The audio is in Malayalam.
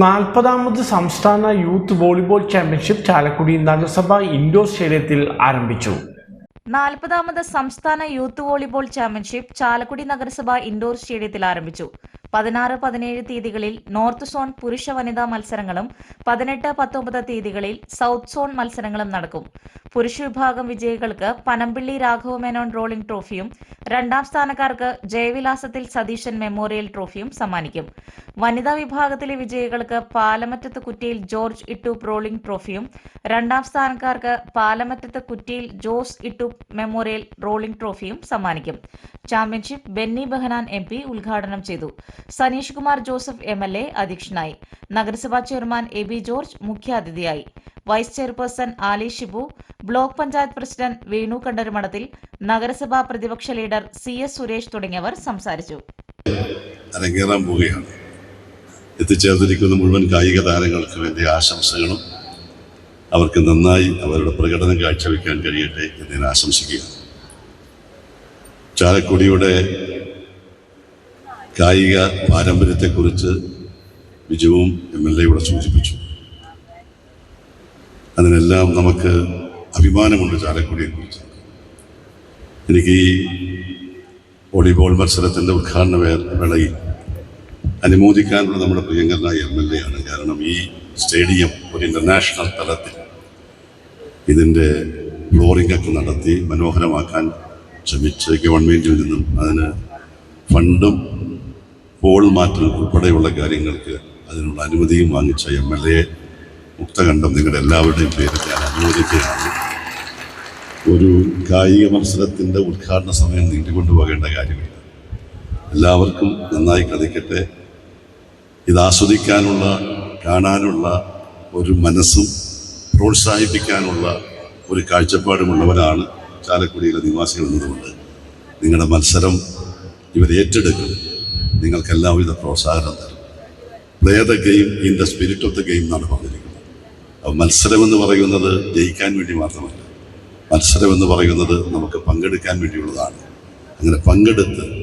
നാൽപ്പതാമത് സംസ്ഥാന യൂത്ത് വോളിബോൾ ചാമ്പ്യൻഷിപ്പ് ചാലക്കുടി നഗരസഭ ഇൻഡോർ സ്റ്റേഡിയത്തിൽ ആരംഭിച്ചു. നാൽപ്പതാമത് സംസ്ഥാന യൂത്ത് വോളിബോൾ ചാമ്പ്യൻഷിപ്പ് ചാലക്കുടി നഗരസഭ ഇൻഡോർ സ്റ്റേഡിയത്തിൽ ആരംഭിച്ചു. പതിനാറ് പതിനേഴ് തീയതികളിൽ നോർത്ത് സോൺ പുരുഷ വനിതാ മത്സരങ്ങളും പതിനെട്ട് പത്തൊമ്പത് തീയതികളിൽ സൗത്ത് സോൺ മത്സരങ്ങളും നടക്കും. പുരുഷ വിഭാഗം വിജയികൾക്ക് പനമ്പിള്ളി രാഘവ മേനോൻ റോളിംഗ് ട്രോഫിയും രണ്ടാം സ്ഥാനക്കാർക്ക് ജയവിലാസത്തിൽ സതീശൻ മെമ്മോറിയൽ ട്രോഫിയും സമ്മാനിക്കും. വനിതാ വിഭാഗത്തിലെ വിജയികൾക്ക് പാലമറ്റത്ത് കുറ്റിയിൽ ജോർജ് ഇട്ടൂപ്പ് റോളിംഗ് ട്രോഫിയും രണ്ടാം സ്ഥാനക്കാർക്ക് പാലമറ്റത്ത് കുറ്റിയിൽ ജോസ് ഇട്ടൂപ്പ് മെമ്മോറിയൽ റോളിംഗ് ട്രോഫിയും സമ്മാനിക്കും. Championship Benny Behanan M P ഉദ്ഘാടനം ചെയ്തു. Saneesh Kumar Joseph M L A അധ്യക്ഷനായി. നഗരസഭാ ചെയർമാൻ എ ബി ജോർജ് മുഖ്യാതിഥിയായി. Vice chairperson Ali Shibu block panchayat president Venu Kandarumadathil നഗരസഭാ പ്രതിപക്ഷ ലീഡർ സി എസ് സുരേഷ് തുടങ്ങിയവർ സംസാരിച്ചു. അരങ്ങേറാൻ പോവുകയാണ്. എത്തിച്ചേർന്നിരിക്കുന്ന മുഴുവൻ കായിക താരങ്ങൾക്കും എന്റെ ആശംസകളും അവർക്ക് നന്നായി അവരുടെ പ്രകടനം കാഴ്ചവെക്കാൻ കഴിയട്ടെ എന്ന് ഞാൻ ആശംസിക്കുകയാണ്. ചാലക്കുടിയുടെ കായിക പാരമ്പര്യത്തെക്കുറിച്ച് വിജുവും എം എൽ എ സൂചിപ്പിച്ചു. അതിനെല്ലാം നമുക്ക് അഭിമാനമുണ്ട് ചാലക്കുടിയെക്കുറിച്ച് എനിക്ക് ഈ വോളിബോൾ മത്സരത്തിന്റെ ഉദ്ഘാടന വേളയിൽ അനുമോദിക്കാനുള്ള നമ്മുടെ പ്രിയങ്കരനായ എം എൽ എ ആണ്. കാരണം ഈ സ്റ്റേഡിയം ഒരു ഇന്റർനാഷണൽ തലത്തിൽ ഇതിന്റെ ഫ്ലോറിംഗ് ഒക്കെ നടത്തി മനോഹരമാക്കാൻ ശ്രമിച്ച് ഗവൺമെന്റിൽ നിന്നും അതിന് ഫണ്ടും പോൾ മാറ്റൽ ഉൾപ്പെടെയുള്ള കാര്യങ്ങൾക്ക് അതിനുള്ള അനുമതിയും വാങ്ങിച്ച എം എൽ എ മുക്തകണ്ഠം നിങ്ങളുടെ എല്ലാവരുടെയും പേര് ഞാൻ അനുമോദിക്കുകയാണ് ഒരു കായിക മത്സരത്തിന്റെ ഉദ്ഘാടന സമയം നീട്ടിക്കൊണ്ടുപോകേണ്ട കാര്യമില്ല. എല്ലാവർക്കും നന്നായി കളിക്കട്ടെ. ഇത് ആസ്വദിക്കാനുള്ള കാണാനുള്ള ഒരു മനസ്സും പ്രോത്സാഹിപ്പിക്കാനുള്ള ഒരു കാഴ്ചപ്പാടുമുള്ളവരാണ് ചാലക്കുടിയിലെ നിവാസികൾ എന്നതുകൊണ്ട് നിങ്ങളുടെ മത്സരം ഇവർ ഏറ്റെടുക്കും. നിങ്ങൾക്ക് എല്ലാവിധ പ്രോത്സാഹനം തരും. Play the game in the spirit of the game എന്നാണ് പറഞ്ഞിരിക്കുന്നത്. അപ്പോൾ മത്സരം എന്ന് പറയുന്നത് ജയിക്കാൻ വേണ്ടി മാത്രമല്ല. മത്സരമെന്ന് പറയുന്നത് നമുക്ക് പങ്കെടുക്കാൻ വേണ്ടിയുള്ളതാണ്. അങ്ങനെ പങ്കെടുത്ത്